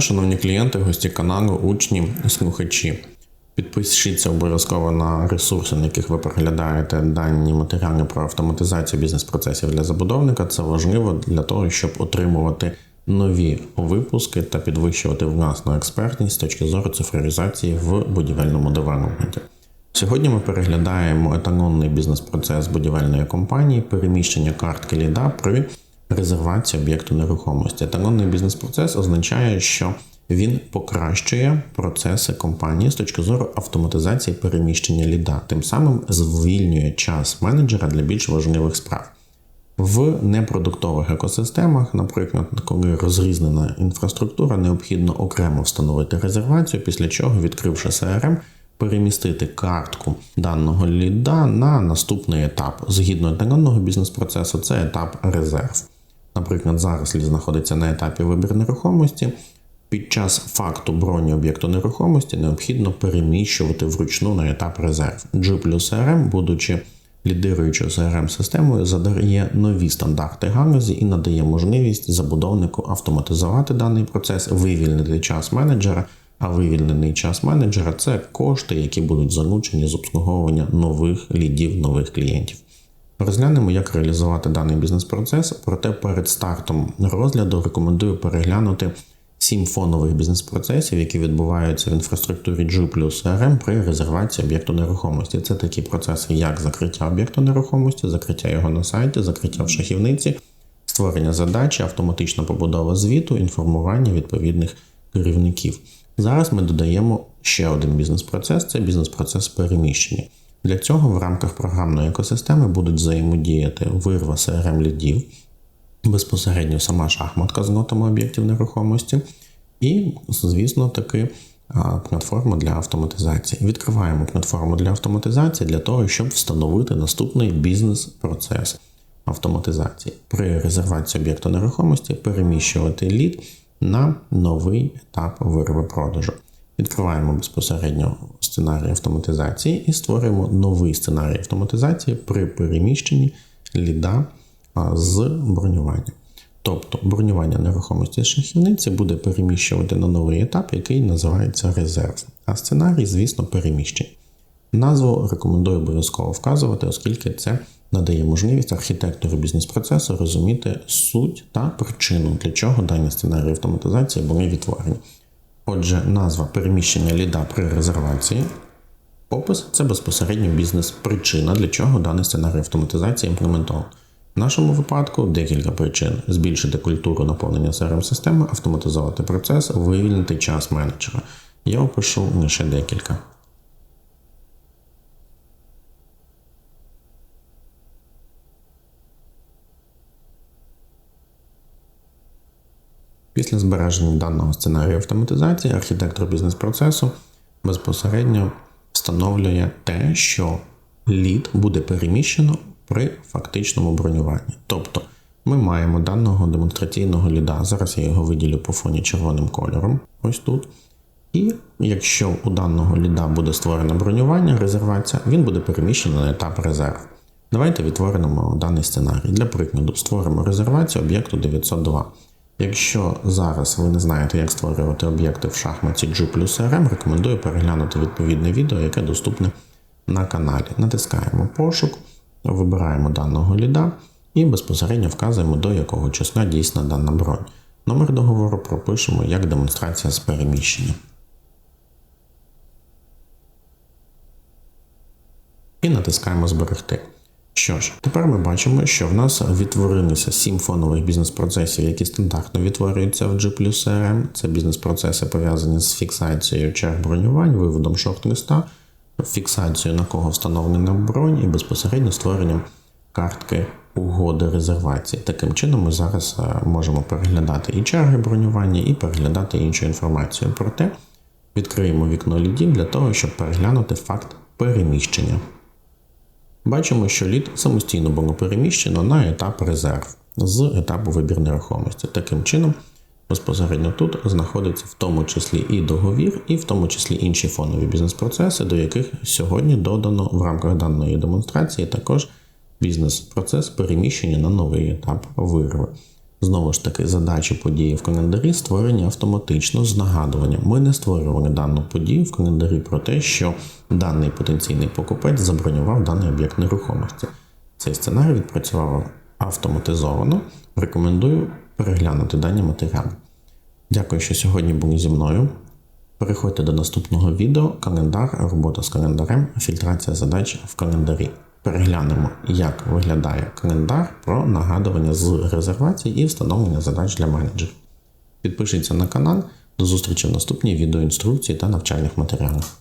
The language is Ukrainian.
шановні клієнти, гості каналу, учні, слухачі. Підпишіться обов'язково на ресурси, на яких ви переглядаєте дані матеріали про автоматизацію бізнес-процесів для забудовника. Це важливо для того, щоб отримувати нові випуски та підвищувати власну експертність з точки зору цифровізації в будівельному девелопменті. Сьогодні ми переглядаємо еталонний бізнес-процес будівельної компанії, переміщення картки ліда при резервації об'єкту нерухомості. Еталонний бізнес-процес означає, що він покращує процеси компанії з точки зору автоматизації переміщення ліда, тим самим звільнює час менеджера для більш важливих справ. В непродуктових екосистемах, наприклад, коли розрізнена інфраструктура, необхідно окремо встановити резервацію, після чого, відкривши CRM, перемістити картку даного ліда на наступний етап. Згідно еталонного бізнес-процесу, це етап резерв. Наприклад, зараз лід знаходиться на етапі вибір нерухомості. Під час факту броні об'єкту нерухомості необхідно переміщувати вручну на етап резерв. G плюс CRM, будучи лідируючою crm системою задає нові стандарти галузі і надає можливість забудовнику автоматизувати даний процес, вивільнити час менеджера. А вивільнений час менеджера це кошти, які будуть залучені з обслуговування нових лідів, нових клієнтів. Розглянемо, як реалізувати даний бізнес-процес, проте перед стартом розгляду рекомендую переглянути сім фонових бізнес-процесів, які відбуваються в інфраструктурі G плюс CRM при резервації об'єкту нерухомості. Це такі процеси, як закриття об'єкту нерухомості, закриття його на сайті, закриття в шахівниці, створення задачі, автоматична побудова звіту, інформування відповідних керівників. Зараз ми додаємо ще один бізнес-процес це бізнес-процес переміщення. Для цього в рамках програмної екосистеми будуть взаємодіяти вирва crm лідів, безпосередньо сама шахматка з нотами об'єктів нерухомості, і, звісно, таки платформа для автоматизації. Відкриваємо платформу для автоматизації для того, щоб встановити наступний бізнес-процес автоматизації. При резервації об'єкту нерухомості переміщувати лід на новий етап вирви продажу. Відкриваємо безпосередньо сценарій автоматизації і створюємо новий сценарій автоматизації при переміщенні ліда з бронювання. Тобто бронювання нерухомості шахівниці буде переміщувати на новий етап, який називається резерв. А сценарій, звісно, переміщення. Назву рекомендую обов'язково вказувати, оскільки це надає можливість архітектору бізнес-процесу розуміти суть та причину, для чого дані сценарії автоматизації були відтворені. Отже, назва переміщення ліда при резервації. Опис це безпосередньо бізнес-причина, для чого даний сценарій автоматизації імплементований. В нашому випадку декілька причин: збільшити культуру наповнення crm системи автоматизувати процес, вивільнити час менеджера. Я опишу лише декілька. Після збереження даного сценарію автоматизації архітектор бізнес-процесу безпосередньо встановлює те, що лід буде переміщено при фактичному бронюванні. Тобто ми маємо даного демонстраційного ліда. Зараз я його виділю по фоні червоним кольором, ось тут. І якщо у даного ліда буде створено бронювання, резервація, він буде переміщений на етап резерв. Давайте відтворимо даний сценарій. Для прикладу, створимо резервацію об'єкту 902. Якщо зараз ви не знаєте, як створювати об'єкти в шахматі G плюс RM, рекомендую переглянути відповідне відео, яке доступне на каналі. Натискаємо пошук, вибираємо даного ліда і безпосередньо вказуємо, до якого числа дійсна дана бронь. Номер договору пропишемо як демонстрація з переміщення. І натискаємо Зберегти. Що ж, тепер ми бачимо, що в нас відтворилися сім фонових бізнес-процесів, які стандартно відтворюються в G CRM. Це бізнес-процеси пов'язані з фіксацією черг бронювань, виводом шорт-листа, фіксацією на кого встановлена бронь і безпосередньо створенням картки угоди резервації. Таким чином, ми зараз е, можемо переглядати і черги бронювання, і переглядати іншу інформацію. Проте відкриємо вікно лідів для того, щоб переглянути факт переміщення. Бачимо, що лід самостійно було переміщено на етап резерв з етапу вибір нерухомості. Таким чином, безпосередньо тут знаходиться в тому числі і договір, і в тому числі інші фонові бізнес-процеси, до яких сьогодні додано в рамках даної демонстрації також бізнес-процес переміщення на новий етап вирви. Знову ж таки, задачі події в календарі створені автоматично з нагадуванням. Ми не створювали дану подію в календарі про те, що даний потенційний покупець забронював даний об'єкт нерухомості. Цей сценарій відпрацював автоматизовано. Рекомендую переглянути дані матеріали. Дякую, що сьогодні були зі мною. Переходьте до наступного відео календар, робота з календарем, фільтрація задач в календарі. Переглянемо, як виглядає календар про нагадування з резервацій і встановлення задач для менеджерів. Підпишіться на канал. До зустрічі в наступній відеоінструкції та навчальних матеріалах.